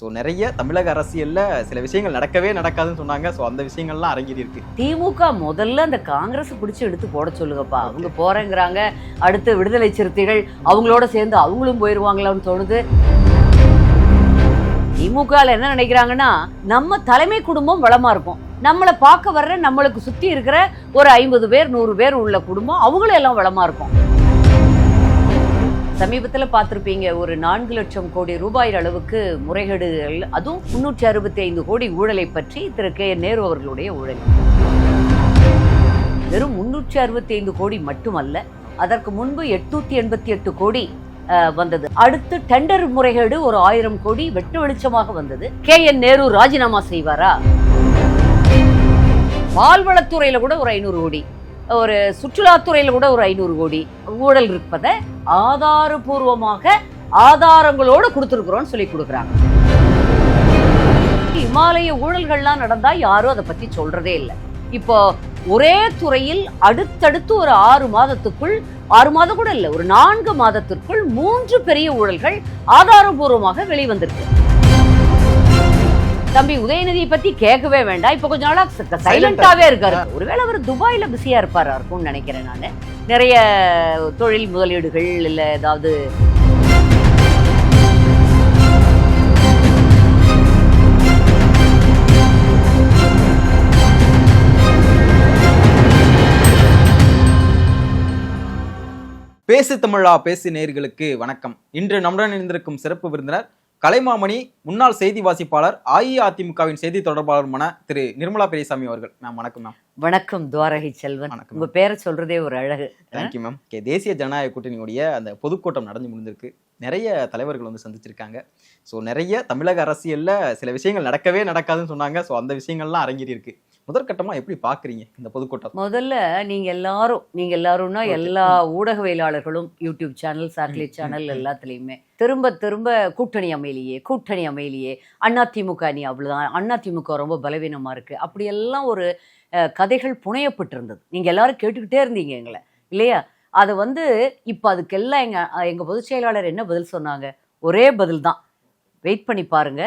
So நிறைய தமிழக அரசியல்ல சில விஷயங்கள் நடக்கவே நடக்காதுன்னு சொன்னாங்க. ஸோ அந்த விஷயங்கள்லாம் அரங்கேறி இருக்கு. திமுக முதல்ல அந்த காங்கிரஸ் பிடிச்சு எடுத்து போட சொல்லுங்கப்பா. அவங்க போறேங்கிறாங்க. அடுத்து விடுதலை சிறுத்தைகள் அவங்களோட சேர்ந்து அவங்களும் போயிருவாங்களான்னு தோணுது. திமுகல என்ன நினைக்கிறாங்கன்னா நம்ம தலைமை குடும்பம் வளமா இருக்கும் நம்மளை பார்க்க வர்ற நம்மளுக்கு சுத்தி இருக்கிற ஒரு ஐம்பது பேர் நூறு பேர் உள்ள குடும்பம் அவங்களும் எல்லாம் வளமா இருக்கும் சமீபத்தில் பார்த்துருப்பீங்க ஒரு நான்கு லட்சம் கோடி ரூபாய் அளவுக்கு முறைகேடுகள் அதுவும் முன்னூற்றி அறுபத்தி ஐந்து கோடி ஊழலை பற்றி திரு கே. நேரு அவர்களுடைய ஊழல். வெறும் முன்னூற்றி அறுபத்தி ஐந்து கோடி மட்டுமல்ல அதற்கு முன்பு எட்நூத்தி எண்பத்தி எட்டு கோடி வந்தது. அடுத்து டெண்டர் முறைகேடு ஒரு ஆயிரம் கோடி வெட்டு வெளிச்சமாக வந்தது. கே. என். நேரு ராஜினாமா செய்வாரா? பால்வளத்துறையில கூட ஒரு ஐநூறு கோடி. ஒரு சுற்றுலாத்துறையில் கூட ஒரு ஐநூறு கோடி ஊழல் இருப்பதை ஆதாரபூர்வமாக ஆதாரங்களோடு கொடுத்துருக்குறோன்னு சொல்லி கொடுக்குறாங்க. இமாலய ஊழல்கள்லாம் நடந்தா யாரும் அதை பத்தி சொல்றதே இல்லை. இப்போ ஒரே துறையில் அடுத்தடுத்து ஒரு ஆறு மாதத்துக்குள் ஆறு மாதம் கூட இல்லை ஒரு நான்கு மாதத்திற்குள் மூன்று பெரிய ஊழல்கள் ஆதாரபூர்வமாக வெளிவந்திருக்கு. தம்பி உதயநிதியை பத்தி கேட்கவே வேண்டாம். இப்ப கொஞ்ச நாளா சைலண்டாவே இருக்காரு. ஒருவேளை அவர் துபாயில பிஸியா இருப்பாரா இருக்கும்னு நினைக்கிறேன் நான். நிறைய தொழில் முதலீடுகள் இல்ல ஏதாவது பேசு தமிழா பேசு நேயர்களுக்கு வணக்கம். இன்று நம்முடன் இணைந்திருக்கும் சிறப்பு விருந்தினர் கலைமாமணி முன்னாள் செய்தி வாசிப்பாளர் அஇஅதிமுகவின் செய்தி தொடர்பாளருமான திரு நிர்மலா பெரியசாமி அவர்கள். மேம் வணக்கம் மேம். வணக்கம் துவாரகை செல்வன். வணக்கம். உங்க பேரை சொல்றதே ஒரு அழகு. தேங்க்யூ மேம் ஓகே தேசிய ஜனநாயக கூட்டணியுடைய அந்த பொதுக்கூட்டம் நடந்து முடிந்திருக்கு. நிறைய தலைவர்கள் வந்து சந்திச்சிருக்காங்க. ஸோ நிறைய தமிழக அரசியல்ல சில விஷயங்கள் நடக்கவே நடக்காதுன்னு சொன்னாங்க. ஸோ அந்த விஷயங்கள்லாம் அரங்கேறி இருக்கு முதற்கட்டமா எப்படி பாக்குறீங்க இந்த பொதுக்கூட்டம்? முதல்ல நீங்க எல்லாரும் நீங்க எல்லாரும்னா. எல்லா ஊடகவியலாளர்களும் யூடியூப் சேனல் சேட்டலைட் சேனல் எல்லாத்துலயுமே. திரும்ப திரும்ப கூட்டணி அமையிலேயே கூட்டணி அமையிலேயே. அதிமுக அணி அவ்வளவுதான். அதிமுக ரொம்ப பலவீனமா இருக்கு. அப்படியெல்லாம் ஒரு கதைகள் புனையப்பட்டிருந்தது. நீங்க எல்லாரும் கேட்டுக்கிட்டே இருந்தீங்க எங்களை. இல்லையா? அது வந்து இப்ப அதுக்கெல்லாம் எங்க அஹ், எங்க பொதுச் செயலாளர் என்ன பதில் சொன்னாங்க? ஒரே பதில் தான் வெயிட் பண்ணி பாருங்க.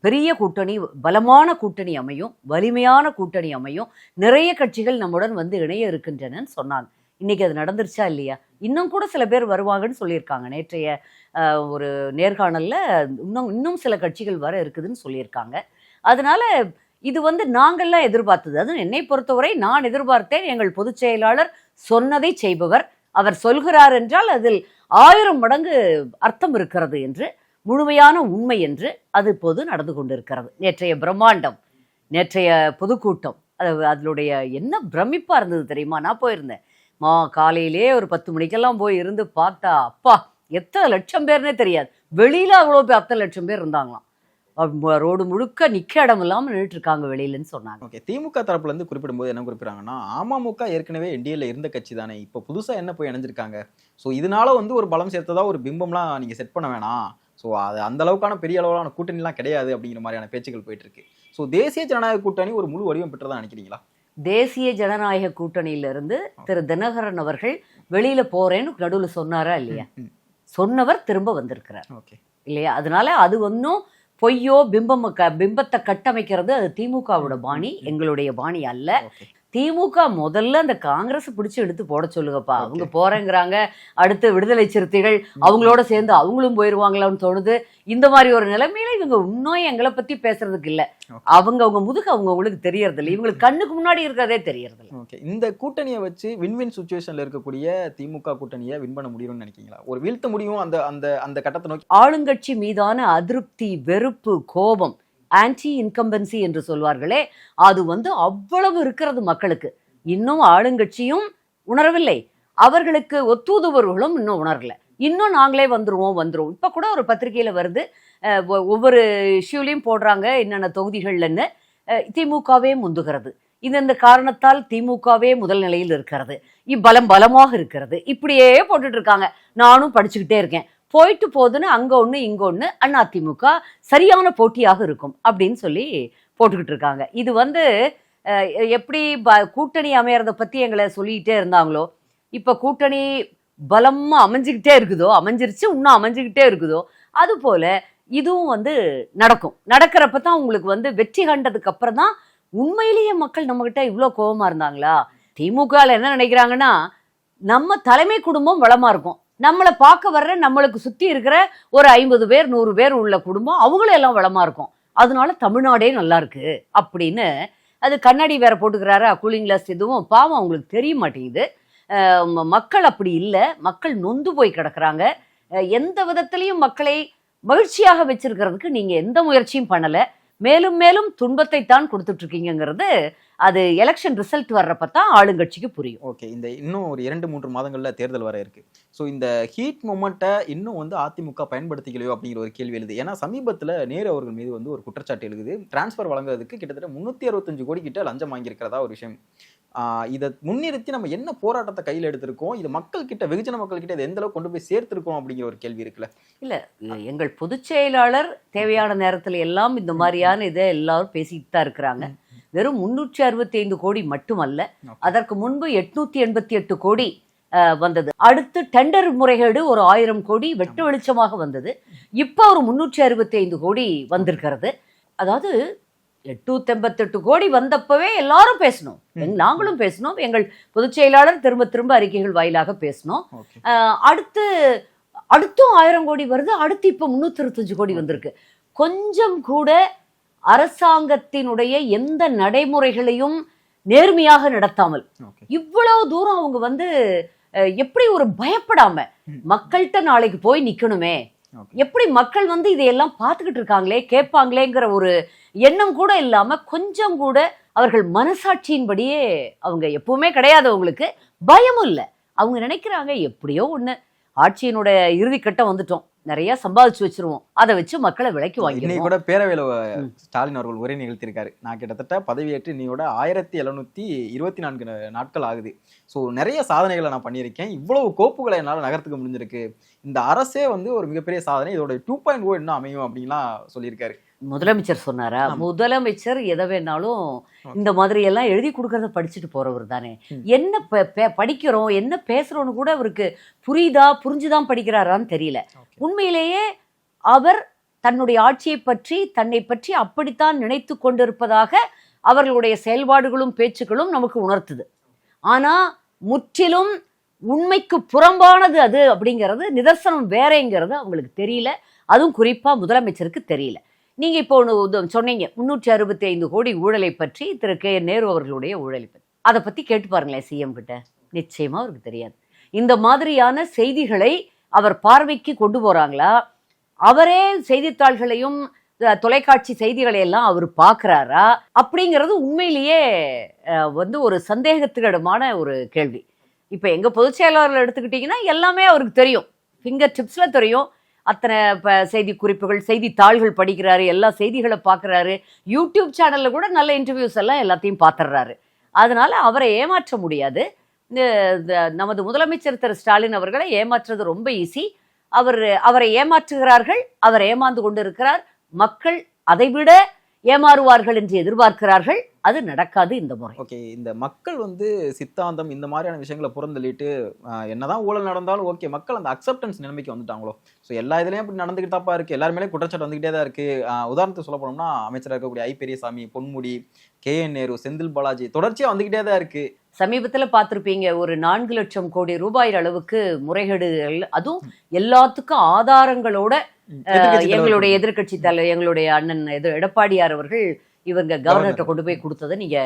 பெரிய கூட்டணி பலமான கூட்டணி அமையும் வலிமையான கூட்டணி அமையும். நிறைய கட்சிகள் நம்முடன் வந்து இணைய இருக்கின்றனன்னு சொன்னாங்க. இன்னைக்கு அது நடந்துருச்சா இல்லையா? இன்னும் கூட சில பேர் வருவாங்கன்னு சொல்லியிருக்காங்க. நேற்றைய ஒரு நேர்காணலில் இன்னும் இன்னும் சில கட்சிகள் வர இருக்குதுன்னு சொல்லியிருக்காங்க. அதனால இது வந்து நாங்கள்லாம் எதிர்பார்த்தது. அதுவும் என்னை பொறுத்தவரை நான் எதிர்பார்த்தேன். எங்கள் பொதுச் செயலாளர் சொன்னதை செய்பவர். அவர் சொல்கிறார் என்றால் அதில் ஆயிரம் மடங்கு அர்த்தம் இருக்கிறது என்று முழுமையான உண்மை என்று அது இப்போது நடந்து கொண்டிருக்கிறது. நேற்றைய பிரம்மாண்டம் நேற்றைய பொதுக்கூட்டம் அது அதனுடைய என்ன பிரமிப்பாக இருந்தது தெரியுமா? நான் போயிருந்தேன். மா காலையிலே ஒரு பத்து மணிக்கெல்லாம் போய் இருந்து பார்த்தா அப்பா எத்தனை லட்சம் பேர்னே தெரியாது. வெளியில் அவ்வளோ பேர் அத்தனை லட்சம் பேர் இருந்தாங்களாம். ரோடு முழுக்க நிக்க இடம் இல்லாமல் நின்றுட்டு இருக்காங்க வெளியிலன்னு சொன்னாங்க. ஓகே திமுக தரப்புல இருந்து குறிப்பிடும்போது என்ன குறிப்பிடுறாங்கன்னா அமமுக ஏற்கனவே என்டிஏல இருந்த கட்சி தானே. இப்போ புதுசா என்ன போய் இணைஞ்சிருக்காங்க? ஸோ இதனால வந்து ஒரு பலம் சேர்த்ததா ஒரு பிம்பம்லாம் நீங்க செட் பண்ண வேணாம். ஸோ அது அந்த அளவுக்கான பெரிய அளவிலான கூட்டணிலாம் கிடையாது அப்படிங்கிற மாதிரியான பேச்சுக்கள் போயிட்டு இருக்கு ஸோ தேசிய ஜனநாயக கூட்டணி ஒரு முழு வடிவம் பெற்றதா நினைக்கிறீங்களா? தேசிய ஜனநாயக கூட்டணியிலிருந்து திரு தினகரன் அவர்கள் வெளியில போறேன்னு நடுவுல சொன்னாரா இல்லையா? சொன்னவர் திரும்ப வந்திருக்கிறார். ஓகே. இல்லையா? அதனால அது ஒன்றும் பொய்யோ பிம்பம் க- பிம்பத்தை கட்டமைக்கிறது அது திமுகவோட பாணி எங்களுடைய பாணி அல்ல. திமுக முதல்ல அந்த காங்கிரஸ் பிடிச்சு எடுத்து போட சொல்லுங்கப்பா. அவங்க போறேங்கிறாங்க. அடுத்து விடுதலை சிறுத்தைகள் அவங்களோட சேர்ந்து அவங்களும் போயிருவாங்களான்னு தோணுது. இந்த மாதிரி ஒரு நிலைமையில இவங்க இன்னும் எங்களை பத்தி பேசுறதுக்கு இல்ல. அவங்க அவங்க முதுகு அவங்க அவங்களுக்கு தெரியறது இல்லை இவங்களுக்கு கண்ணுக்கு முன்னாடி இருக்கிறதே தெரியறது இல்லை ஓகே இந்த கூட்டணியை வச்சு வின்-வின் சுச்சுவேஷன்ல இருக்கக்கூடிய திமுக கூட்டணியை வின் பண்ண முடியும்னு நினைக்கிறீங்களா? ஒரு வீழ்த்த முடியும் அந்த அந்த அந்த கட்டத்தை நோக்கி. ஆளுங்கட்சி மீதான அதிருப்தி வெறுப்பு கோபம் ஆன்டி இன்கம்பன்சி என்று சொல்வார்களே அது வந்து அவ்வளவு இருக்கிறது மக்களுக்கு. இன்னும் ஆளுங்கட்சியும் உணரவில்லை. அவர்களுக்கு ஒத்தூதுவர்களும் இன்னும் உணரல. இன்னும் நாங்களே வந்துருவோம் வந்துருவோம். இப்போ கூட ஒரு பத்திரிகையில் வருது. ஒவ்வொரு இஷ்யூலையும் போடுறாங்க என்னென்ன தொகுதிகள்லன்னு. திமுகவே முந்துகிறது. இந்த காரணத்தால் திமுகவே முதல் நிலையில் இருக்கிறது. இப்பலம் பலமாக இருக்கிறது. இப்படியே போட்டுட்டு இருக்காங்க. நானும் படிச்சுக்கிட்டே இருக்கேன். போயிட்டு போகுதுன்னு அங்க ஒண்ணு இங்க ஒண்ணு அதிமுக சரியான போட்டியாக இருக்கும் அப்படின்னு சொல்லி போட்டுக்கிட்டு இருக்காங்க. இது வந்து எப்படி ப- கூட்டணி அமையறத பத்தி எங்களை சொல்லிக்கிட்டே இருந்தாங்களோ இப்ப கூட்டணி பலமா அமைஞ்சுக்கிட்டே இருக்குதோ அமைஞ்சிருச்சு இன்னும் அமைஞ்சுக்கிட்டே இருக்குதோ அது போல இதுவும் வந்து நடக்கும். நடக்கிறப்ப தான் உங்களுக்கு வந்து வெற்றி கண்டதுக்கு அப்புறம் தான் உண்மையிலேயே மக்கள் நம்ம கிட்ட இவ்வளோ கோபமா இருந்தாங்களா? திமுகவில் என்ன நினைக்கிறாங்கன்னா நம்ம தலைமை குடும்பம் வளமா இருக்கும். நம்மளை பார்க்க வர்ற நம்மளுக்கு சுத்தி இருக்கிற ஒரு ஐம்பது பேர் நூறு பேர் உள்ள குடும்பம் அவங்களும் எல்லாம் வளமா இருக்கும். அதனால தமிழ்நாடே நல்லா இருக்கு அப்படின்னு அது கண்ணாடி வேற போட்டுக்கிறாரா? கூலிங் கிளாஸ் எதுவும்? பாவம் அவங்களுக்கு தெரிய மாட்டேங்குது. மக்கள் அப்படி இல்லை. மக்கள் நொந்து போய் கிடக்குறாங்க. எந்த விதத்திலையும் மக்களை மகிழ்ச்சியாக வச்சிருக்கிறதுக்கு நீங்க எந்த முயற்சியும் பண்ணலை. மேலும் மேலும் துன்பத்தை தான் கொடுத்துட்டு இருக்கீங்கிறது அது எலெக்ஷன் ரிசல்ட் வர்றப்ப தான் ஆளுங்கட்சிக்கு புரியும். ஓகே இந்த இன்னும் ஒரு இரண்டு மூன்று மாதங்களில் தேர்தல் வர இருக்கு. ஸோ இந்த ஹீட் மூமெண்ட்டை இன்னும் வந்து அதிமுக பயன்படுத்திக்கலையோ அப்படிங்கிற ஒரு கேள்வி எழுது. ஏன்னா சமீபத்தில் நேரு அவர்கள் மீது வந்து ஒரு குற்றச்சாட்டு எழுதுது டிரான்ஸ்ஃபர் வழங்குறதுக்கு கிட்டத்தட்ட முந்நூற்றி அறுபத்தஞ்சு கோடி கிட்ட லஞ்சம் வாங்கியிருக்கிறதா ஒரு விஷயம். இதை முன்னிறுத்தி நம்ம என்ன போராட்டத்தை கையில் எடுத்திருக்கோம்? இது மக்கள் கிட்ட வெகுஜன மக்கள் கிட்ட இதை எந்த அளவுக்கு கொண்டு போய் சேர்த்திருக்கோம் அப்படிங்கிற ஒரு கேள்வி இருக்குல்ல? இல்ல எங்கள் பொதுச் செயலாளர் தேவையான நேரத்துல எல்லாம் இந்த மாதிரியான இதை எல்லாரும் பேசிட்டு தான் இருக்கிறாங்க. வெறும் முன்னூற்றி அறுபத்தி ஐந்து கோடி மட்டுமல்ல அதற்கு முன்பு எட்நூத்தி எண்பத்தி எட்டு கோடி வந்தது. அடுத்து டெண்டர் முறைகேடு ஒரு ஆயிரம் கோடி வெட்டு வெளிச்சமாக வந்தது. இப்போ ஒரு முன்னூற்றி அறுபத்தி ஐந்து கோடி வந்திருக்கிறது. அதாவது எட்நூத்தி எண்பத்தெட்டு கோடி வந்தப்பவே எல்லாரும் பேசணும். நாங்களும் பேசணும். எங்கள் பொதுச் செயலாளர் திரும்ப திரும்ப அறிக்கைகள் வாயிலாக பேசணும். அடுத்து அடுத்தும் ஆயிரம் கோடி வருது. அடுத்து இப்போ முந்நூற்றி இருபத்தஞ்சு கோடி வந்திருக்கு. கொஞ்சம் கூட அரசாங்கத்தினுடைய எந்த நடைமுறைகளையும் நேர்மையாக நடத்தாமல். இவ்வளவு தூரம் அவங்க வந்து எப்படி ஒரு பயப்படாம. மக்கள்கிட்ட நாளைக்கு போய் நிக்கணுமே? எப்படி மக்கள் வந்து இதையெல்லாம் பார்த்துக்கிட்டு இருக்காங்களே கேட்பாங்களேங்கிற ஒரு எண்ணம் கூட இல்லாம கொஞ்சம் கூட அவர்கள் மனசாட்சியின்படியே அவங்க எப்பவுமே கிடையாது அவங்களுக்கு. பயமும் இல்லை. அவங்க நினைக்கிறாங்க எப்படியோ ஒண்ணு. ஆட்சியினுடைய இறுதி கட்டம் வந்துட்டோம். நிறைய சம்பாதிச்சு வச்சிருவோம். அதை வச்சு மக்களை விலைக்கு இன்னைக்கு வாங்கிடுவோம். கூட பேரவையில். ஸ்டாலின் அவர்கள் உரை நிகழ்த்தியிருக்காரு. நான் கிட்டத்தட்ட பதவியேற்று இன்னையோட ஆயிரத்தி எழுநூத்தி இருபத்தி நான்கு நாட்கள் ஆகுது. ஸோ நிறைய சாதனைகளை நான் பண்ணியிருக்கேன். இவ்வளவு கோப்புகளை என்னால் நகர்த்துக்க முடிஞ்சிருக்கு. இந்த அரசே வந்து ஒரு மிகப்பெரிய சாதனை. இதோட டூ பாயிண்ட் ஓ இன்னும் அமையும் அப்படின்லாம் சொல்லியிருக்காரு. முதலமைச்சர் சொன்னாரா. முதலமைச்சர் எதை வேணாலும் இந்த மாதிரி எல்லாம் எழுதி கொடுக்கறத படிச்சுட்டு போறவர் தானே. என்ன படிக்கிறோம் என்ன பேசுறோம்னு கூட அவருக்கு புரியுதா புரிஞ்சுதான் படிக்கிறாரான்னு தெரியல. உண்மையிலேயே அவர் தன்னுடைய ஆட்சியை பற்றி தன்னை பற்றி அப்படித்தான் நினைத்து கொண்டிருப்பதாக அவர்களுடைய செயல்பாடுகளும் பேச்சுக்களும் நமக்கு உணர்த்துது. ஆனா முற்றிலும் உண்மைக்கு புறம்பானது அது அப்படிங்கிறது நிதர்சனம் வேறேங்கிறது அவங்களுக்கு தெரியல. அதுவும் குறிப்பா முதலமைச்சருக்கு தெரியல. நீங்கள் இப்போ ஒன்று சொன்னீங்க முன்னூற்றி அறுபத்தி ஐந்து கோடி ஊழலை பற்றி திரு கே. நேரு அவர்களுடைய ஊழலை பற்றி. அதை பற்றி கேட்டு பாருங்களேன் சிஎம் கிட்ட. நிச்சயமாக அவருக்கு தெரியாது. இந்த மாதிரியான செய்திகளை அவர் பார்வைக்கு கொண்டு போகிறாங்களா அவரே செய்தித்தாள்களையும் தொலைக்காட்சி செய்திகளை எல்லாம் அவர் பார்க்குறாரா? அப்படிங்கிறது உண்மையிலேயே வந்து ஒரு சந்தேகத்துக்கிடமான ஒரு கேள்வி. இப்போ எங்கள் பொதுச் செயலாளர்கள் எடுத்துக்கிட்டிங்கன்னா எல்லாமே அவருக்கு தெரியும். ஃபிங்கர் டிப்ஸில் தெரியும். அத்தனை இப்போ செய்தி குறிப்புகள் செய்தித்தாள்கள் படிக்கிறாரு எல்லா செய்திகளை பார்க்குறாரு. யூடியூப் சேனலில் கூட நல்ல இன்டர்வியூஸ் எல்லாம் எல்லாத்தையும் பார்த்துடுறாரு. அதனால் அவரை ஏமாற்ற முடியாது. இந்த- நமது முதலமைச்சர் திரு ஸ்டாலின் அவர்களை ஏமாற்றுறது ரொம்ப ஈஸி அவர் அவரை ஏமாற்றுகிறார்கள் அவர் ஏமாந்து கொண்டிருக்கிறார். மக்கள் அதைவிட ஏமாறுவார்கள் என்று எதிர்பார்க்கிறார்கள். அது நடக்காது இந்த முறை. ஓகே இந்த மக்கள் வந்து சித்தாந்தம் இந்த மாதிரியான விஷயங்களை புறந்தள்ளிட்டு என்னதான் ஊழல் நடந்தாலும் ஓகே மக்கள் அந்த அக்செப்டன்ஸ் நிலைமைக்கு வந்துட்டாங்களோ? ஸோ எல்லா இதுலயும் இப்படி நடந்துகிட்டு தாப்பா இருக்கு. எல்லார் மேலேயும் குற்றச்சாட்டு வந்துகிட்டே தான் இருக்கு. உதாரணத்துக்கு சொல்ல போனோம்னா அமைச்சராக இருக்கக்கூடிய I. Periyasamy Ponmudi K. N. Nehru Senthil Balaji தொடர்ச்சியா வந்துகிட்டே தான் இருக்கு. சமீபத்தில் பார்த்துருப்பீங்க ஒரு நான்கு லட்சம் கோடி ரூபாய் அளவுக்கு முறைகேடுகள். அதுவும் எல்லாத்துக்கும் ஆதாரங்களோட எங்களுடைய எதிர்க்கட்சி தலைவர் எங்களுடைய அண்ணன் இது எடப்பாடியார் அவர்கள் இவங்க கவர்னர்கிட்ட கொண்டு போய் கொடுத்ததை நீங்க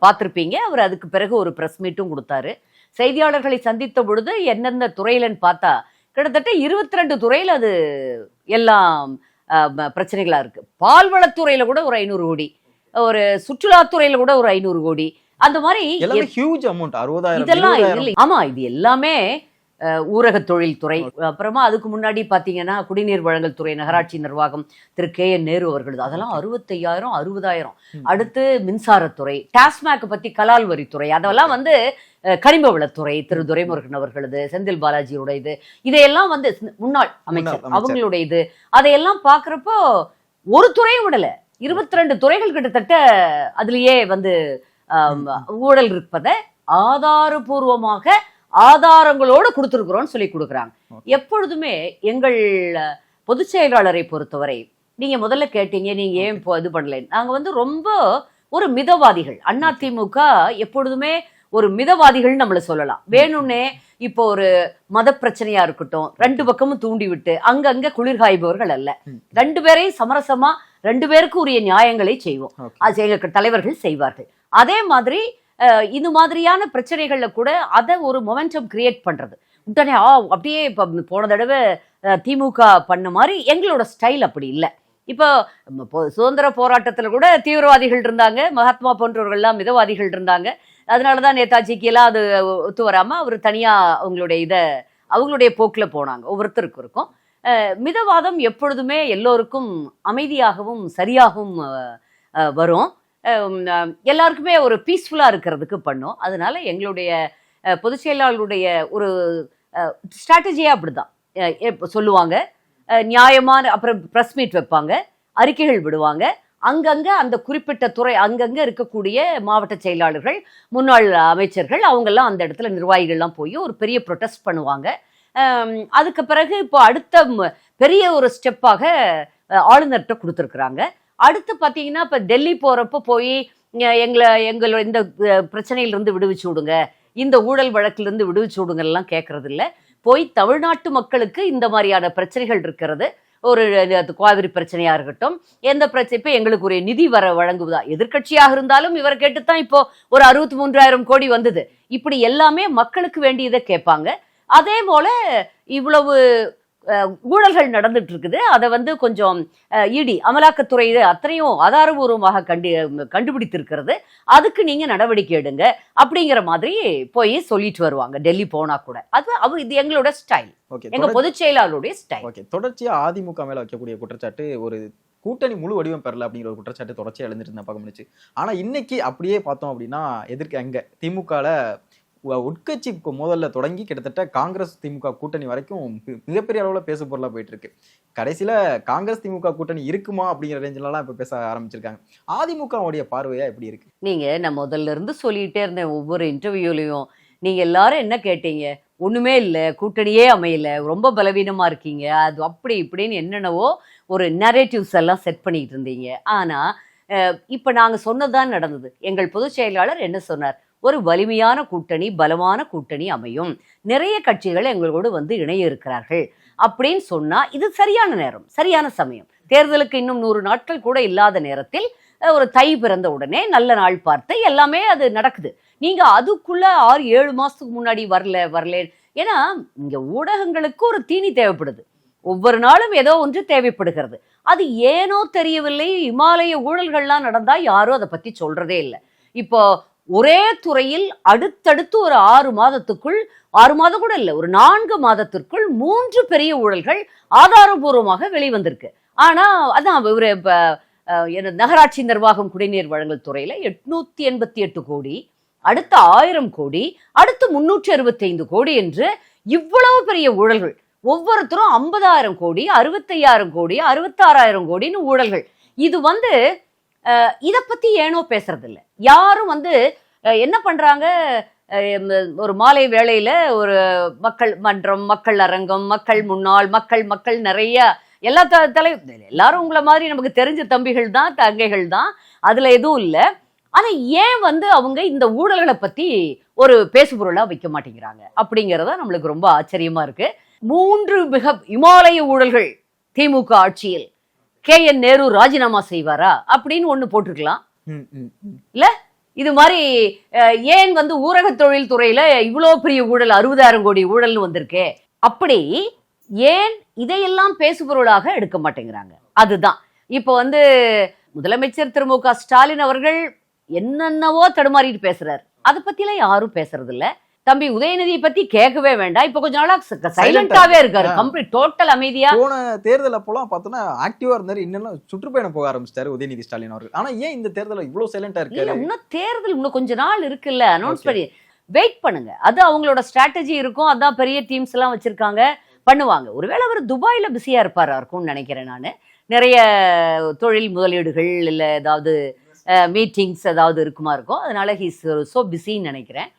பார்த்திருப்பீங்க. அவர் அதுக்கு பிறகு ஒரு பிரஸ் மீட்டும் கொடுத்தாரு. செய்தியாளர்களை சந்தித்த பொழுது எந்தெந்த துறையிலன்னு பார்த்தா கிட்டத்தட்ட இருபத்தி ரெண்டு துறையில் அது எல்லாம் அஹ், ம- பிரச்சனைகளா இருக்கு. பால்வளத்துறையில கூட ஒரு ஐநூறு கோடி. ஒரு சுற்றுலாத்துறையில கூட ஒரு ஐநூறு கோடி. அந்த மாதிரி ஹியூஜ் அமௌண்ட் அறுபதாயிரம் இதெல்லாம் ஆமா இது எல்லாமே ஊரக தொழில்துறை. அப்புறமா அதுக்கு முன்னாடி பாத்தீங்கன்னா குடிநீர் வழங்கல் துறை நகராட்சி நிர்வாகம் திரு கே என் நேரு அவர்களது. அதெல்லாம் அறுபத்தையாயிரம் அறுபதாயிரம். அடுத்து மின்சாரத்துறை டாஸ்மாக் பத்தி கலால் வரித்துறை அதெல்லாம் வந்து கனிம வளத்துறை திரு துரைமுருகன் அவர்களது செந்தில் பாலாஜியோட இது. இதையெல்லாம் வந்து முன்னாள் அமைச்சர். அவங்களுடைய இது. அதையெல்லாம் பாக்குறப்போ ஒரு துறையும் விடல. இருபத்தி ரெண்டு துறைகள் கிட்டத்தட்ட அதுலயே வந்து ஊழல் இருப்பதை ஆதாரபூர்வமாக ஆதாரங்களோடு கொடுத்துருக்குறோம்னு சொல்லி கொடுக்குறாங்க. எப்பொழுதுமே எங்கள் பொதுச் செயலாளரை பொறுத்தவரை நீங்க முதல்ல கேட்டீங்க நீங்க ஏன் இப்போ இது பண்ணல? நாங்க வந்து ரொம்ப ஒரு மிதவாதிகள். அதிமுக எப்பொழுதுமே ஒரு மிதவாதிகள் நம்மள சொல்லலாம். வேணும்னே இப்போ ஒரு மத பிரச்சனையா இருக்கட்டும் ரெண்டு பக்கமும் தூண்டி விட்டு அங்கங்க குளிர்காய்பவர்கள் அல்ல. ரெண்டு பேரையும் சமரசமா ரெண்டு பேருக்கு உரிய நியாயங்களை செய்வோம். அது எங்க தலைவர்கள் செய்வார்கள். அதே மாதிரி இந்த இது மாதிரியான பிரச்சனைகள்ல கூட அதை ஒரு மொமெண்டம் கிரியேட் பண்றது. உடனே ஆ அப்படியே இப்போ போன தடவை திமுக பண்ண மாதிரி எங்களோட ஸ்டைல் அப்படி இல்லை. இப்போ சுதந்திர போராட்டத்தில் கூட தீவிரவாதிகள் இருந்தாங்க. மகாத்மா போன்றவர்கள்லாம் மிதவாதிகள் இருந்தாங்க. அதனால தான் நேதாஜிக்கு எல்லாம் அது ஒத்து வராமல் அவர் தனியாக அவங்களுடைய இதை அவங்களுடைய போக்கில் போனாங்க. ஒவ்வொருத்தருக்கும் இருக்கும். மிதவாதம் எப்பொழுதுமே எல்லோருக்கும் அமைதியாகவும் சரியாகவும் வரும். எல்லாருக்குமே ஒரு பீஸ்ஃபுல்லாக இருக்கிறதுக்கு பண்ணோம். அதனால எங்களுடைய பொதுச் செயலாளருடைய ஒரு ஸ்ட்ராட்டஜியே அப்படிதான். சொல்லுவாங்க. நியாயமான அப்புறம் ப்ரெஸ் மீட் வைப்பாங்க. அறிக்கைகள் விடுவாங்க. அங்கங்கே அந்த குறிப்பிட்ட துறை அங்கங்கே இருக்கக்கூடிய மாவட்ட செயலாளர்கள் முன்னாள் அமைச்சர்கள் அவங்கெல்லாம் அந்த இடத்துல நிர்வாகிகள்லாம் போய் ஒரு பெரிய ப்ரொட்டஸ்ட் பண்ணுவாங்க. அதுக்கு பிறகு இப்போ அடுத்த ம- பெரிய ஒரு ஸ்டெப்பாக ஆளுநர்கிட்ட கொடுத்துருக்குறாங்க. அடுத்து பார்த்தீங்கன்னா இப்போ டெல்லி போகிறப்ப போய் எங்களை எங்களோட இந்த பிரச்சனையிலிருந்து விடுவிச்சு விடுங்க. இந்த ஊழல் வழக்கிலிருந்து விடுவிச்சு விடுங்கலாம் கேட்கறது இல்லை போய் தமிழ்நாட்டு மக்களுக்கு இந்த மாதிரியான பிரச்சனைகள் இருக்கிறது. ஒரு அது காவிரி பிரச்சனையா இருக்கட்டும் எந்த பிரச்சனை இப்போ எங்களுக்கு ஒரு நிதி வர வழங்குவதா எதிர்க்கட்சியாக இருந்தாலும் இவரை கேட்டுத்தான் இப்போ ஒரு அறுபத்தி மூன்றாயிரம் கோடி வந்தது. இப்படி எல்லாமே மக்களுக்கு வேண்டியதை கேட்பாங்க. அதே போல இவ்வளவு ஊழல்கள் நடந்துட்டு இருக்குது அதை வந்து கொஞ்சம் இடி அமலாக்கத்துறை இது அத்தனையும் ஆதாரபூர்வமாக கண்டு கண்டுபிடித்திருக்கிறது. அதுக்கு நீங்க நடவடிக்கை எடுங்க. அப்படிங்கிற மாதிரி போய் சொல்லிட்டு வருவாங்க. டெல்லி போனா கூட. அது அவ இது எங்களோட ஸ்டைல் எங்க பொதுச் செயலாளருடைய ஸ்டைல் ஓகே தொடர்ச்சியா அதிமுக மேல வைக்கக்கூடிய குற்றச்சாட்டு ஒரு கூட்டணி முழு வடிவம் பெறல அப்படிங்கிற ஒரு குற்றச்சாட்டு தொடர்ச்சியா எழுந்துட்டு இருந்த பார்க்க முடிச்சு ஆனா இன்னைக்கு அப்படியே பார்த்தோம் அப்படின்னா எதிர்க்க எங்க திமுகல உ- உட்கட்சி முதல்ல தொடங்கி கிட்டத்தட்ட காங்கிரஸ் திமுக கூட்டணி வரைக்கும் மிகப்பெரிய அளவில் பேச பொருளாக போயிட்டு இருக்கு கடைசியில் காங்கிரஸ் திமுக கூட்டணி இருக்குமா அப்படிங்கிற ரேஞ்சிலலாம் இப்போ பேச ஆரம்பிச்சிருக்காங்க. அதிமுகவுடைய பார்வையா எப்படி இருக்கு? நீங்க நான் முதல்ல இருந்து சொல்லிட்டே இருந்தேன் ஒவ்வொரு இன்டர்வியூலையும் நீங்க எல்லாரும் என்ன கேட்டீங்க? ஒண்ணுமே இல்லை கூட்டணியே அமையல ரொம்ப பலவீனமா இருக்கீங்க அது அப்படி இப்படின்னு என்னென்னவோ ஒரு நரேட்டிவ்ஸ் எல்லாம் செட் பண்ணிட்டு இருந்தீங்க. ஆனா இப்போ நாங்கள் நாங்க சொன்னதுதான் நடந்தது. எங்கள் பொதுச் செயலாளர் என்ன சொன்னார்? ஒரு வலிமையான கூட்டணி பலமான கூட்டணி அமையும். நிறைய கட்சிகள் எங்களோடு வந்து இணைய இருக்கிறார்கள் அப்படின்னு சொன்னா இது சரியான நேரம் சரியான சமயம். தேர்தலுக்கு இன்னும் நூறு நாட்கள் கூட இல்லாத நேரத்தில் ஒரு தை பிறந்த உடனே நல்ல நாள் பார்த்து எல்லாமே அது நடக்குது. நீங்க அதுக்குள்ள ஆறு ஏழு மாசத்துக்கு முன்னாடி வரல வரல. ஏன்னா இங்க ஊடகங்களுக்கு ஒரு தீனி தேவைப்படுது. ஒவ்வொரு நாளும் ஏதோ ஒன்று தேவைப்படுகிறது. அது ஏனோ தெரியவில்லை இமாலய ஊழல்கள்லாம் நடந்தா யாரும் அதை பத்தி சொல்றதே இல்லை. இப்போ ஒரே துறையில் அடுத்தடுத்து ஒரு ஆறு மாதத்துக்குள் ஆறு மாதம் கூட இல்லை ஒரு நான்கு மாதத்திற்குள் மூன்று பெரிய ஊழல்கள் ஆதாரபூர்வமாக வெளிவந்திருக்கு. ஆனா அதான் இவரு இப்ப என்ன நகராட்சி நிர்வாகம் குடிநீர் வழங்கல் துறையில எட்நூத்தி எண்பத்தி எட்டு கோடி அடுத்த ஆயிரம் கோடி அடுத்து முன்னூற்றி அறுபத்தி ஐந்து கோடி என்று இவ்வளவு பெரிய ஊழல்கள். ஒவ்வொருத்தரும் ஐம்பதாயிரம் கோடி அறுபத்தையாயிரம் கோடி அறுபத்தாறாயிரம் கோடின்னு ஊழல்கள். இது வந்து இதை பத்தி ஏனோ பேசுறது இல்ல யாரும் வந்து என்ன பண்றாங்க? இந்த ஒரு மாலை வேளையில ஒரு மக்கள் மன்றம் மக்கள் அரங்கம் மக்கள் முன்னாள் மக்கள் மக்கள் நிறைய எல்லா த தலை எல்லாரும் உங்களை மாதிரி நமக்கு தெரிஞ்ச தம்பிகள் தான் தங்கைகள் தான். அதுல எதுவும் இல்லை. ஆனா ஏன் வந்து அவங்க இந்த ஊழல்களை பத்தி ஒரு பேசுபொருளா வைக்க மாட்டேங்கிறாங்க? அப்படிங்கிறத நம்மளுக்கு ரொம்ப ஆச்சரியமா இருக்கு. மூன்று மிக இமாலய ஊழல்கள் திமுக ஆட்சியில். கே என் நேரு ராஜினாமா செய்வாரா? அப்படின்னு ஒண்ணு போட்டிருக்கலாம். ம். இது மாதிரி ஏன் வந்து ஊரக தொழில் துறையில இவ்வளோ பெரிய ஊழல் அறுபதாயிரம் கோடி ஊழல்னு வந்திருக்கே? அப்படி ஏன் இதையெல்லாம் பேசுபொருளாக எடுக்க மாட்டேங்கிறாங்க? அதுதான். இப்போ வந்து முதலமைச்சர் திரு மு க ஸ்டாலின் அவர்கள் என்னென்னவோ தடுமாறிட்டு பேசுறாரு. அதை பத்திலாம் யாரும் பேசுறது இல்ல தம்பி உதயநிதியை பத்தி கேட்கவே வேண்டாம். இப்ப கொஞ்ச நாளா சைலண்டாவே இருக்காரு. கம்ப்ளீட் டோட்டல் அமைதியா போன தேர்தல் அப்போலாம் பார்த்தோன்னா ஆக்டிவா இருந்தாரு. இன்னும் சுற்றுப்பயணம் போக ஆரம்பிச்சிட்டாரு உதயநிதி ஸ்டாலின் அவர்கள். ஆனா ஏன் இந்த தேர்தல இவ்வளவு சைலண்டா இல்ல இருக்காரு இன்னும் தேர்தல் இன்னும் கொஞ்ச நாள் இருக்குல்ல. அனௌன்ஸ். பண்ணி வெயிட் பண்ணுங்க. அது அவங்களோட ஸ்ட்ராட்டஜி இருக்கும். அதான் பெரிய டீம்ஸ் எல்லாம் வச்சிருக்காங்க. பண்ணுவாங்க. ஒருவேளை அவர் துபாயில பிஸியா இருப்பாரா இருக்கும்னு நினைக்கிறேன் நான். நிறைய தொழில் முதலீடுகள் இல்ல ஏதாவது மீட்டிங்ஸ் ஏதாவது இருக்குமா இருக்கும். அதனால ஹீஸ் சோ பிஸின்னு நினைக்கிறேன்.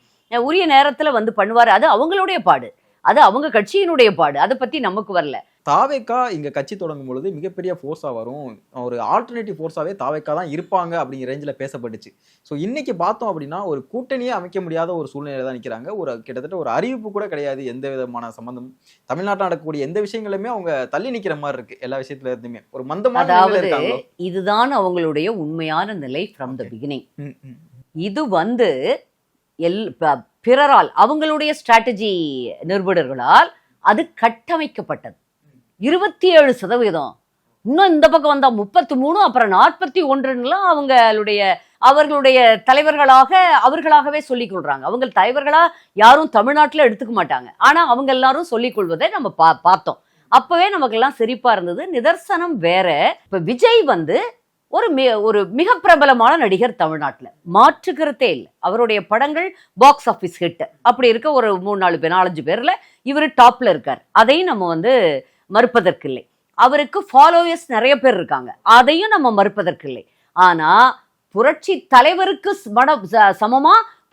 உரிய நேரத்துல வந்து பண்ணுவாரு. அது அவங்களுடைய பாடு. அது அவங்க கட்சியினுடைய பாடு. அதை பத்தி நமக்கு வரல. தாவேக்கா இங்க கட்சி தொடங்கும் பொழுது மிகப்பெரிய ஃபோர்ஸா வரும். ஒரு ஆல்டர்னேட்டிவ் ஃபோர்ஸாவே தாவேக்கா தான் இருப்பாங்க அப்படிங்கிற ரேஞ்சில் பேசப்பட்டுச்சு. ஸோ இன்னைக்கு பார்த்தோம் அப்படின்னா ஒரு கூட்டணியே அமைக்க முடியாத ஒரு சூழ்நிலையில தான் நிற்கிறாங்க ஒரு கிட்டத்தட்ட ஒரு அறிவிப்பு கூட கிடையாது எந்த விதமான சம்பந்தம் தமிழ்நாட்டில் நடக்கக்கூடிய எந்த விஷயங்களுமே அவங்க தள்ளி நிக்கிற மாதிரி இருக்கு எல்லா விஷயத்துல இருந்துமே. ஒரு மந்தமான இதுதான் அவங்களுடைய உண்மையான நிலை ஃப்ரம் த. பிகினிங். இது வந்து எல் ப- பிறரால் அவங்களுடைய ஸ்ட்ராட்டஜி நிருபர்களால் அது கட்டமைக்கப்பட்டது. இருபத்தி ஏழு சதவீதம். இன்னும் இந்த பக்கம் வந்தா முப்பத்தி மூணு அப்புறம் நாற்பத்தி ஒன்றுலாம் அவங்களுடைய அவர்களுடைய தலைவர்களாக அவர்களாகவே சொல்லிக் கொள்றாங்க. அவங்க தலைவர்களா யாரும் தமிழ்நாட்டில் எடுத்துக்க மாட்டாங்க. ஆனா அவங்க எல்லாரும் சொல்லிக் கொள்வதை நம்ம பா பார்த்தோம். அப்பவே நமக்கெல்லாம் சிரிப்பாக இருந்தது. நிதர்சனம் வேற. இப்போ விஜய் வந்து ஒரு மி ஒரு மிக பிரபலமான நடிகர் தமிழ்நாட்டில். மாற்றுக்கிறதே இல்லை. அவருடைய படங்கள் பாக்ஸ் ஆஃபீஸ் ஹிட் அப்படி இருக்க ஒரு மூணு நாலு பேர் நாலஞ்சு பேரில் இவர் டாப்பில் இருக்கார். அதையும் நம்ம வந்து மறுப்பதற்கில்லை அவருக்கு ஃபாலோவர்ஸ் நிறைய பேர் இருக்காங்க. அதையும் நம்ம மறுப்பதற்கு இல்லை. ஆனால் புரட்சி தலைவருக்கு மட ச-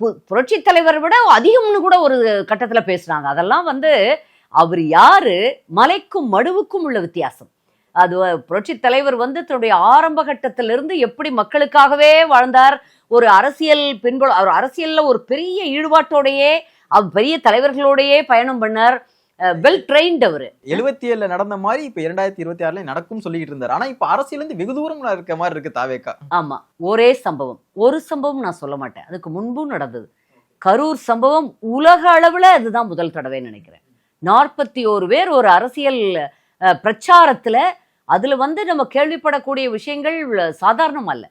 பு- புரட்சி தலைவரை விட அதிகம்னு கூட ஒரு கட்டத்தில் பேசுனாங்க அதெல்லாம் வந்து அவர் யாரு? மலைக்கும் மடுவுக்கும் உள்ள வித்தியாசம். அது புரட்சி தலைவர் வந்து தன்னுடைய ஆரம்ப கட்டத்திலிருந்து எப்படி மக்களுக்காகவே வாழ்ந்தார். ஒரு அரசியல் பின்புல அவர் அரசியல்ல ஒரு பெரிய ஈடுபாட்டோடையே அவர் பெரிய தலைவர்களோடையே பயணம் பண்ணார். வெல் ட்ரெயின்ட் அவரு. எழுபத்தி ஏழுல நடந்த மாதிரி இப்ப இரண்டாயிரத்தி இருபத்தி ஆறுல நடக்கும் சொல்லிட்டு இருந்தாரு. ஆனா இப்ப அரசியல இருந்து வெகு தூரம் இருக்க மாதிரி இருக்கு தாவேக்கா. ஆமா. ஒரே சம்பவம். ஒரு சம்பவம் நான் சொல்ல மாட்டேன். அதுக்கு முன்பும் நடந்தது. கரூர் சம்பவம் உலக அளவுல அதுதான் முதல் தடவை நினைக்கிறேன். நாற்பத்தி ஒரு பேர் ஒரு அரசியல் பிரச்சாரத்துல அதில் வந்து நம்ம கேள்விப்படக்கூடிய விஷயங்கள் சாதாரணம் அல்ல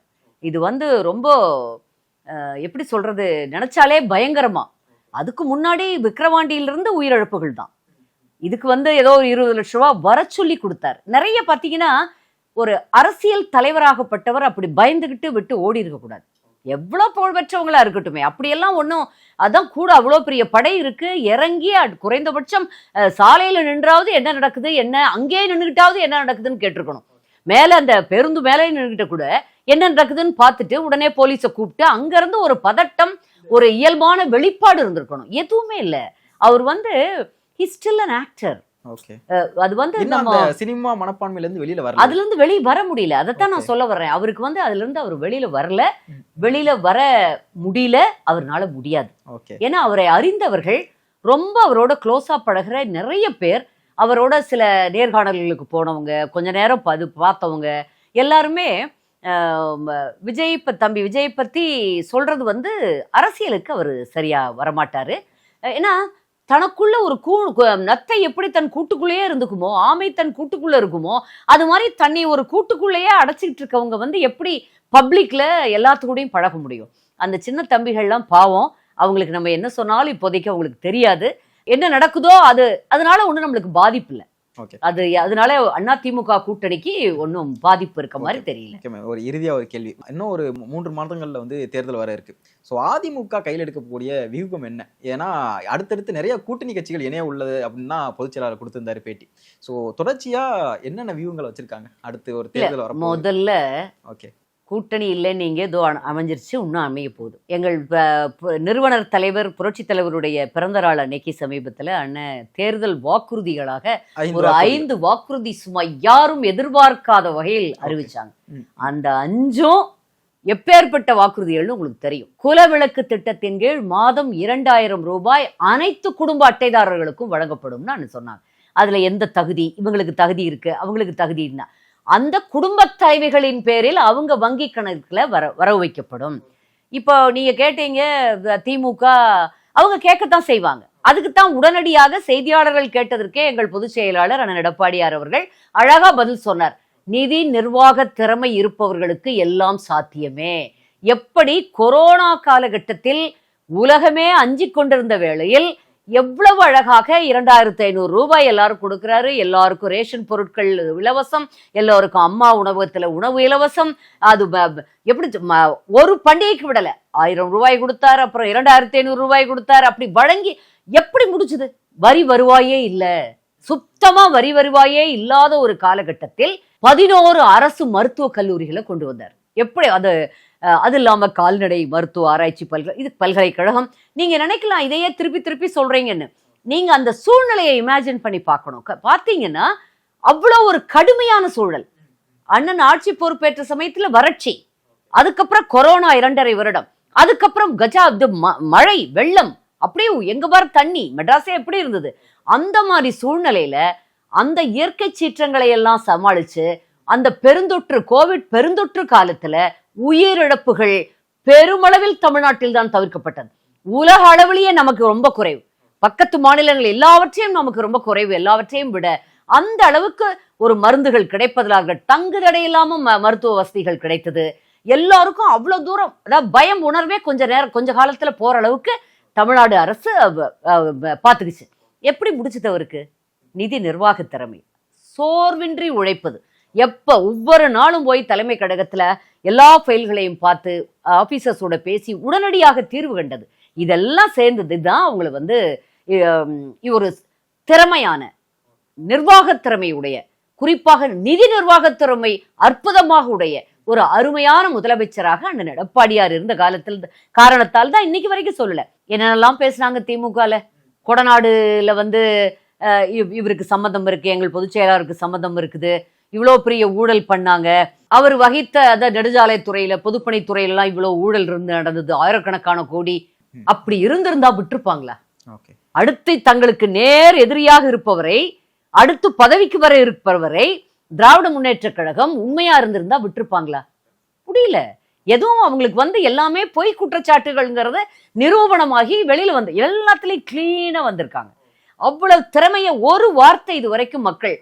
இது வந்து ரொம்ப எப்படி சொல்கிறது நினச்சாலே பயங்கரமாக அதுக்கு முன்னாடி விக்ரவாண்டியிலிருந்து உயிரிழப்புகள் தான். இதுக்கு வந்து ஏதோ ஒரு இருபது லட்ச ரூபா வர சொல்லி கொடுத்தார். நிறைய பார்த்தீங்கன்னா ஒரு அரசியல் தலைவராகப்பட்டவர் அப்படி பயந்துகிட்டு விட்டு ஓடி இருக்கக்கூடாது எவ்வளோ புகழ்பெற்றவங்களா இருக்கட்டுமே. அப்படியெல்லாம் ஒன்றும் அதான் கூட அவ்வளோ பெரிய படை இருக்கு. இறங்கி அட்- குறைந்தபட்சம் சாலையில் நின்றாவது என்ன நடக்குது என்ன அங்கேயே நின்றுகிட்டாவது என்ன நடக்குதுன்னு கேட்டிருக்கணும். மேலே அந்த பேருந்து மேலே நின்றுகிட்ட கூட என்ன நடக்குதுன்னு பார்த்துட்டு உடனே போலீஸை கூப்பிட்டு அங்கேருந்து ஒரு பதட்டம் ஒரு இயல்பான வெளிப்பாடு இருந்திருக்கணும். எதுவுமே இல்லை. அவர் வந்து ஹி ஸ்டில் அன் ஆக்டர் அது வந்து நம்ம சினிமா மனப்பான்மையில இருந்து வெளியில வரல. அதுல இருந்து வெளியே வர முடியல. அதைத்தான் நான். சொல்ல வர்றேன். அவருக்கு வந்து அதுல இருந்து அவர் வெளியில வரல. வெளியில வர முடியல. அவர்னால முடியாது. ஓகே. ஏன்னா அவரை அறிந்தவர்கள் ரொம்ப அவரோட க்ளோஸா பழகுற நிறைய பேர் அவரோட சில நேர்காணல்களுக்கு போனவங்க கொஞ்ச நேரம் பது பார்த்தவங்க எல்லாருமே விஜய் தம்பி விஜய் பத்தி சொல்றது வந்து அரசியலுக்கு அவர் சரியா வரமாட்டாரு. ஏன்னா தனக்குள்ள ஒரு கூ நத்தை எப்படி தன் கூட்டுக்குள்ளேயே இருந்துக்குமோ ஆமை தன் கூட்டுக்குள்ள இருக்குமோ அது மாதிரி தன்னை ஒரு கூட்டுக்குள்ளேயே அடைச்சிக்கிட்டு இருக்கவங்க வந்து எப்படி பப்ளிக்ல எல்லாத்துக்கூடையும் பழக முடியும். அந்த சின்ன தம்பிகள்லாம் பாவம். அவங்களுக்கு நம்ம என்ன சொன்னாலும் இப்போதைக்கு அவங்களுக்கு தெரியாது. என்ன நடக்குதோ அது அதனால ஒன்றும் நம்மளுக்கு பாதிப்பு இல்லை. அது அதனால அண்ணா திமுக கூட்டணிக்கு ஒன்றும் பாதிப்பு இருக்க மாதிரி தெரியல. ஒரு இறுதியா ஒரு கேள்வி. இன்னும் ஒரு மூன்று மாதங்கள்ல வந்து தேர்தல் வர இருக்கு. ஸோ அதிமுக கையில் எடுக்கக்கூடிய வியூகம் என்ன? ஏன்னா அடுத்தடுத்து நிறைய கூட்டணி கட்சிகள் இணைய உள்ளது அப்படின்னு பொதுச் செயலாளர் கொடுத்திருந்தாரு பேட்டி. ஸோ தொடர்ச்சியா என்னென்ன வியூகங்கள் வச்சிருக்காங்க? அடுத்து ஒரு தேர்தல் வர முதல்ல ஓகே கூட்டணி இல்லைன்னு இங்கே அ- அமைஞ்சிருச்சு இன்னும் அமைய போகுது. எங்கள் நிறுவனர் தலைவர் புரட்சி தலைவருடைய பிறந்த நாள் அன்னைக்கு சமீபத்தில் அண்ணன் தேர்தல் வாக்குறுதிகளாக ஒரு. ஐந்து வாக்குறுதி சும்மா யாரும் எதிர்பார்க்காத வகையில் அறிவிச்சாங்க. அந்த அஞ்சும் எப்பேற்பட்ட வாக்குறுதிகள்னு உங்களுக்கு தெரியும். குலவிளக்கு திட்டத்தின் கீழ் மாதம் இரண்டாயிரம் ரூபாய் அனைத்து குடும்ப அட்டைதாரர்களுக்கும் வழங்கப்படும்னு நான் சொன்னாங்க. அதுல எந்த தகுதி? இவங்களுக்கு தகுதி இருக்கு. அவங்களுக்கு தகுதி இருந்தா அந்த குடும்ப தலைவிகளின் பேரில் அவங்க வங்கி கணக்கில் வர வரவு வைக்கப்படும் இப்போ நீங்க கேட்டீங்க திமுக அவங்க கேட்கத்தான் செய்வாங்க. அதுக்கு தான் உடனடியாக செய்தியாளர்கள் கேட்டதற்கே எங்கள் பொதுச் செயலாளர் அண்ணன் எடப்பாடியார் அவர்கள் அழகா பதில் சொன்னார். நிதி நிர்வாக திறமை இருப்பவர்களுக்கு எல்லாம் சாத்தியமே. எப்படி கொரோனா காலகட்டத்தில் உலகமே அஞ்சிக் கொண்டிருந்த வேளையில் எவ்வளவு அழகாக இரண்டாயிரத்தி ஐநூறு ரூபாய் எல்லாரும் கொடுக்குறாரு. எல்லாருக்கும் ரேஷன் பொருட்கள் இலவசம் எல்லோருக்கும் அம்மா உணவகத்தில் உணவு இலவசம். அது எப்படி ம- ஒரு பண்டிகைக்கு விடலை. ஆயிரம் ரூபாய் கொடுத்தாரு அப்புறம் இரண்டாயிரத்தி ஐநூறு ரூபாய் கொடுத்தாரு. அப்படி வழங்கி எப்படி முடிச்சுது? வரி வருவாயே இல்லை. சுத்தமா வரி வருவாயே இல்லாத ஒரு காலகட்டத்தில் பதினோரு அரசு மருத்துவக் கல்லூரிகளை கொண்டு வந்தார். எப்படி அது அது இல்லாம கால்நடை மருத்துவ ஆராய்ச்சி பல்கலை இது பல்கலைக்கழகம். நீங்க நினைக்கலாம் இதையே திருப்பி திருப்பி சொல்றீங்கன்னு. நீங்க அந்த சூழ்நிலையை இமேஜின் பண்ணி பார்க்கணும். க- பார்த்தீங்கன்னா அவ்வளவு ஒரு கடுமையான சூழல். அண்ணன் ஆட்சி பொறுப்பேற்ற சமயத்துல வறட்சி. அதுக்கப்புறம் கொரோனா இரண்டரை வருடம். அதுக்கப்புறம் கஜா இது ம- மழை வெள்ளம் அப்படியே எங்க பாரு தண்ணி மெட்ராஸே எப்படி இருந்தது? அந்த மாதிரி சூழ்நிலையில அந்த இயற்கை சீற்றங்களை எல்லாம் சமாளிச்சு அந்த பெருந்தொற்று கோவிட் பெருந்தொற்று காலத்துல உயிரிழப்புகள் பெருமளவில் தமிழ்நாட்டில் தான் தவிர்க்கப்பட்டது. உலக அளவிலேயே நமக்கு ரொம்ப குறைவு. பக்கத்து மாநிலங்கள் எல்லாவற்றையும் நமக்கு ரொம்ப குறைவு. எல்லாவற்றையும் விட அந்த அளவுக்கு ஒரு மருந்துகள் கிடைப்பதாக தங்கு தடையில்லாம ம- மருத்துவ வசதிகள் கிடைத்தது. எல்லாருக்கும் அவ்வளவு தூரம் அதாவது பயம் உணர்வே கொஞ்ச நேரம் கொஞ்ச காலத்துல போற அளவுக்கு தமிழ்நாடு அரசு அவ- பாத்துக்குச்சு. எப்படி முடிச்சது அவருக்கு? நிதி நிர்வாக திறமை. சோர்வின்றி உழைப்பது. எப்ப ஒவ்வொரு நாளும் போய் தலைமை கழகத்துல எல்லா ஃபைல்களையும் பார்த்து ஆஃபீஸர்ஸோட பேசி உடனடியாக தீர்வு கண்டது. இதெல்லாம் சேர்ந்தது தான் அவங்களை வந்து ஒரு திறமையான நிர்வாக திறமையுடைய குறிப்பாக நிதி நிர்வாக திறமை அற்புதமாக உடைய ஒரு அருமையான முதலமைச்சராக அண்ணன் எடப்பாடியார் இருந்த காலத்தில் காரணத்தால் தான் இன்னைக்கு வரைக்கும் சொல்லல. என்னென்னலாம் பேசுனாங்க திமுகல? கொடநாடுல வந்து இவ்- இவருக்கு சம்மந்தம் இருக்கு எங்கள் பொதுச் செயலாளருக்கு சம்மந்தம் இருக்குது. இவ்வளோ பெரிய ஊழல் பண்ணாங்க. அவர் வகித்த அந்த நெடுஞ்சாலைத்துறையில பொதுப்பணித்துறையிலாம் இவ்வளோ ஊழல் இருந்து நடந்தது. ஆயிரக்கணக்கான கோடி. அப்படி இருந்திருந்தா விட்டுருப்பாங்களா? அடுத்து தங்களுக்கு நேர் எதிரியாக இருப்பவரை அடுத்து பதவிக்கு வர இருப்பவரை திராவிட முன்னேற்றக் கழகம் உண்மையா இருந்திருந்தா விட்டுருப்பாங்களா? முடியல எதுவும் அவங்களுக்கு வந்து எல்லாமே பொய் குற்றச்சாட்டுகள்ங்கிறத நிரூபணமாகி வெளியில வந்து எல்லாத்துலயும் கிளீனா வந்திருக்காங்க. அவ்வளவு திறமைய ஒரு வார்த்தை இது வரைக்கும் மக்கள்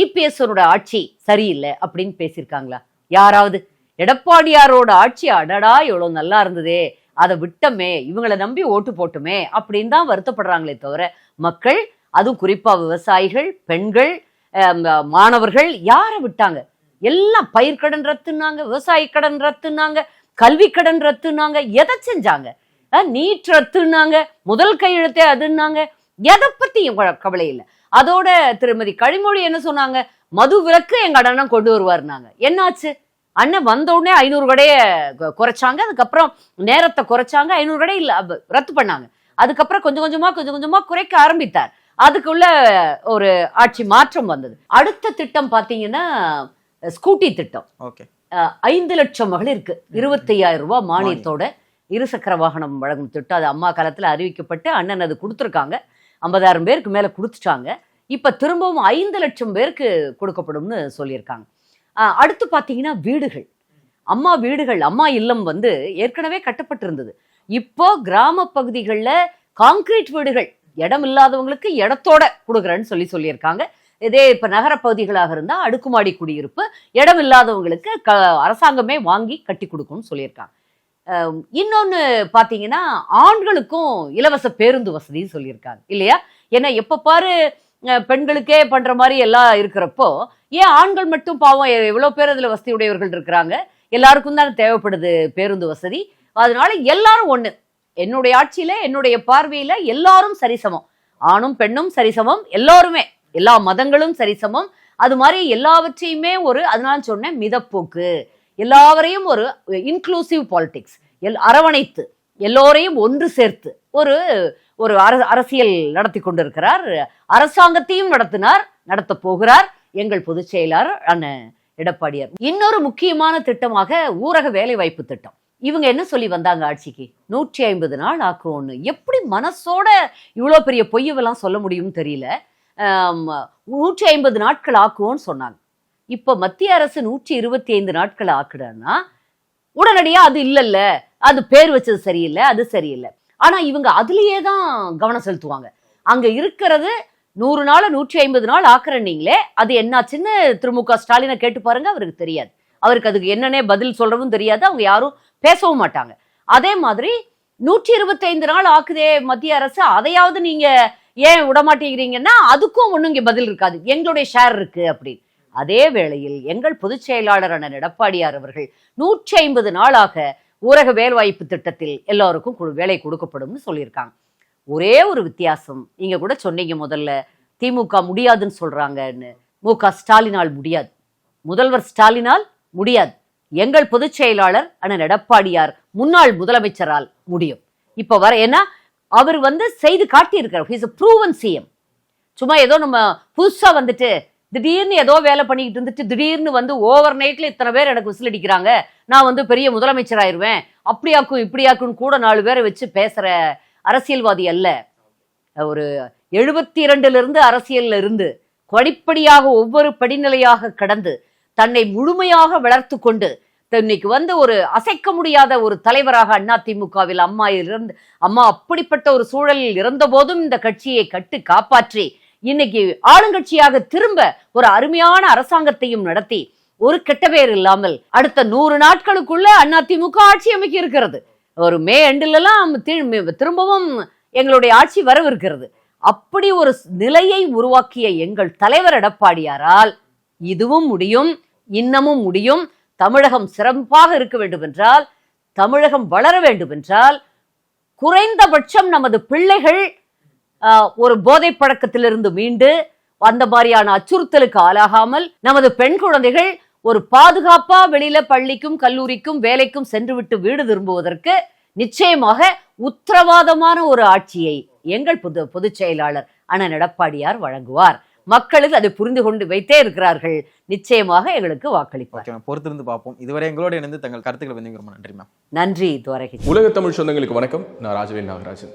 இபிஎஸ்ஓட ஆட்சி சரியில்லை அப்படின்னு பேசியிருக்காங்களா? யாராவது? எடப்பாடியாரோட ஆட்சி அடடா இவ்வளவு நல்லா இருந்ததே அதை விட்டமே இவங்களை நம்பி ஓட்டு போட்டுமே அப்படின்னு தான் வருத்தப்படுறாங்களே தவிர மக்கள் அதுவும் குறிப்பா விவசாயிகள் பெண்கள் மாணவர்கள் யாரை விட்டாங்க? எல்லாம் பயிர்க்கடன் ரத்துனாங்க விவசாய கடன் ரத்துனாங்க கல்வி கடன் ரத்துனாங்க எதை செஞ்சாங்க? நீட் ரத்துனாங்க முதல் கையெழுத்தே அதுன்னாங்க எதை பத்தி கவலை இல்லை. அதோட திருமதி கழிமொழி என்ன சொன்னாங்க? மது விலக்கு எங்க அண்ணன் கொண்டு வருவாருனாங்க என்னாச்சு? அண்ணன் வந்த உடனே ஐநூறு கடையை குறைச்சாங்க. அதுக்கப்புறம் நேரத்தை குறைச்சாங்க. ஐநூறு கடை இல்ல ரத்து பண்ணாங்க. அதுக்கப்புறம் கொஞ்சம் கொஞ்சமா கொஞ்சம் கொஞ்சமா குறைக்க ஆரம்பித்தார். அதுக்குள்ள ஒரு ஆட்சி மாற்றம் வந்தது. அடுத்த திட்டம் பாத்தீங்கன்னா ஸ்கூட்டி திட்டம். ஐந்து லட்சம் மகளிருக்கு இருபத்தையாயிரம் ரூபாய் மானியத்தோட இருசக்கர வாகனம் வழங்கும் திட்டம். அது அம்மா காலத்துல அறிவிக்கப்பட்டு அண்ணன் அது கொடுத்துருக்காங்க. ஐம்பதாயிரம் பேருக்கு மேல கொடுத்துட்டாங்க. இப்ப திரும்பவும் ஐந்து லட்சம் பேருக்கு கொடுக்கப்படும்னு சொல்லியிருக்காங்க. அடுத்து பாத்தீங்கன்னா வீடுகள். அம்மா வீடுகள் அம்மா இல்லம் வந்து ஏற்கனவே கட்டப்பட்டிருந்தது. இப்போ கிராம பகுதிகளில் காங்கிரீட் வீடுகள் இடம் இல்லாதவங்களுக்கு இடத்தோட கொடுக்குறேன்னு சொல்லி சொல்லியிருக்காங்க. இதே இப்போ நகர பகுதிகளாக இருந்தால் அடுக்குமாடி குடியிருப்பு இடம் இல்லாதவங்களுக்கு க அரசாங்கமே வாங்கி கட்டி கொடுக்கும்னு சொல்லியிருக்காங்க. இன்னொன்று பார்த்தீங்கன்னா ஆண்களுக்கும் இலவச பேருந்து வசதின்னு சொல்லியிருக்காங்க. இல்லையா? ஏன்னா எப்போ பாரு பெண்களுக்கே பண்ணுற மாதிரி எல்லாம் இருக்கிறப்போ ஏன் ஆண்கள் மட்டும் பாவம் எ- பேர் அதில் வசதி உடையவர்கள் இருக்கிறாங்க? எல்லாருக்கும் தான் தேவைப்படுது பேருந்து வசதி. அதனால எல்லாரும் ஒன்று என்னுடைய ஆட்சியில் என்னுடைய பார்வையில் எல்லாரும் சரிசமம். ஆணும் பெண்ணும் சரிசமம் எல்லாருமே. எல்லா மதங்களும் சரிசமம். அது மாதிரி எல்லாவற்றையுமே ஒரு அதனால சொன்னேன் மிதப்போக்கு. எல்லாவரையும் ஒரு இன்க்ளூசிவ் பாலிடிக்ஸ் எல் அரவணைத்து எல்லோரையும் ஒன்று சேர்த்து ஒரு ஒரு அர- அரசியல் நடத்தி கொண்டிருக்கிறார். அரசாங்கத்தையும் நடத்தினார் நடத்த போகிறார். எங்கள் பொதுச் செயலாளர் எடப்பாடியார். இன்னொரு முக்கியமான திட்டமாக ஊரக வேலைவாய்ப்பு திட்டம். இவங்க என்ன சொல்லி வந்தாங்க ஆட்சிக்கு? நூற்றி ஐம்பது நாள் ஆக்குவோன்னு. எப்படி மனசோட இவ்வளோ பெரிய பொய்யவெல்லாம் சொல்ல முடியும்னு தெரியல. நூற்றி ஐம்பது நாட்கள் ஆக்குவோன்னு சொன்னாங்க. இப்போ மத்திய அரசு நூற்றி இருபத்தி ஐந்து நாட்கள் ஆக்குறன்னா உடனடியாக அது இல்லைல்ல அது பேர் வச்சது சரியில்லை அது சரியில்லை. ஆனால் இவங்க அதுலேயே தான் கவனம் செலுத்துவாங்க. அங்கே இருக்கிறது நூறு நாள் நூற்றி ஐம்பது நாள் ஆக்குறன்னீங்களே அது என்னாச்சுன்னு திரு மு க ஸ்டாலினை கேட்டு பாருங்க அவருக்கு தெரியாது. அவருக்கு அதுக்கு என்னன்னே பதில் சொல்றவும் தெரியாது அவங்க யாரும் பேசவும் மாட்டாங்க. அதே மாதிரி நூற்றி இருபத்தைந்து நாள் ஆக்குதே மத்திய அரசு அதையாவது நீங்க ஏன் விடமாட்டேங்கிறீங்கன்னா அதுக்கும் ஒன்றும் இங்கே பதில் இருக்காது. எங்களுடைய ஷேர் இருக்கு அப்படின்னு. அதே வேளையில் எங்கள் பொதுச் செயலாளரான எடப்பாடியார் அவர்கள் நூற்றி ஐம்பது நாளாக ஊரக வேலைவாய்ப்பு திட்டத்தில் எல்லாருக்கும் கு- வேலை கொடுக்கப்படும்னு சொல்லியிருக்காங்க. ஒரே ஒரு வித்தியாசம். நீங்க கூட சொன்னீங்க முதல்ல திமுக முடியாதுன்னு சொல்றாங்கன்னு. மு. க. ஸ்டாலினால் முடியாது. முதல்வர் ஸ்டாலினால் முடியாது. எங்கள் பொதுச் செயலாளர் அண்ணன் எடப்பாடியார் முன்னாள் முதலமைச்சரால் முடியும். இப்ப வர ஏன்னா அவர் வந்து செய்து காட்டியிருக்கிறார். இஸ் ப்ரூவன் சிஎம் சும்மா ஏதோ நம்ம புதுசா வந்துட்டு திடீர்னு ஏதோ வேலை பண்ணிக்கிட்டு இருந்துட்டு திடீர்னு வந்து ஓவர் நைட்ல இத்தனை பேர் எனக்கு விசில் அடிக்கிறாங்க. நான் வந்து பெரிய முதலமைச்சர் ஆயிடுவேன் அப்படியாக்கும் இப்படியாக்கும் கூட நாலு பேரை வச்சு பேசுற அரசியல்வாதி அல்ல. ஒரு எழுபத்தி இரண்டுல இருந்து அரசியல்ல இருந்து படிப்படியாக ஒவ்வொரு படிநிலையாக கடந்து தன்னை முழுமையாக வளர்த்து கொண்டு இன்னைக்கு வந்து ஒரு அசைக்க முடியாத ஒரு தலைவராக அண்ணா திமுகவில் அம்மா இருந்து அம்மா அப்படிப்பட்ட ஒரு சூழலில் இருந்த போதும் இந்த கட்சியை கட்டு காப்பாற்றி இன்னைக்கு ஆளுங்கட்சியாக திரும்ப ஒரு அருமையான அரசாங்கத்தையும் நடத்தி ஒரு கெட்ட பேர் இல்லாமல் அடுத்த நூறு நாட்களுக்குள்ள அதிமுக ஆட்சி அமைக்க இருக்கிறது ஒரு மே எண்டுலலாம் திரும்பவும் எங்களுடைய ஆட்சி வரவிருக்கிறது. அப்படி ஒரு நிலையை உருவாக்கிய எங்கள் தலைவர் எடப்பாடியாரால் இதுவும் முடியும் இன்னமும் முடியும். தமிழகம் சிறப்பாக இருக்க வேண்டும் என்றால் தமிழகம் வளர வேண்டும் என்றால் குறைந்தபட்சம் நமது பிள்ளைகள் ஒரு போதை பழக்கத்திலிருந்து மீண்டு அந்த மாதிரியான அச்சுறுத்தலுக்கு ஆளாகாமல் நமது பெண் குழந்தைகள் ஒரு பாதுகாப்பா வெளியில பள்ளிக்கும் கல்லூரிக்கும் வேலைக்கும் சென்றுவிட்டு வீடு திரும்புவதற்கு நிச்சயமாக உத்தரவாதமான ஒரு ஆட்சியை எங்கள் பொது பொதுச் செயலாளர் அண்ணன் எடப்பாடியார் வழங்குவார். மக்களுக்கு அதை புரிந்து கொண்டு வைத்தே இருக்கிறார்கள். நிச்சயமாக எங்களுக்கு வாக்களிப்பார். பொறுத்திருந்து பார்ப்போம். இதுவரை எங்களோட இணைந்து தங்கள் கருத்துக்களை வந்து நன்றி மேம் நன்றி துவரகி உலக தமிழ் சொந்தங்களுக்கு வணக்கம். நான் ராஜவேல் நாகராஜன்.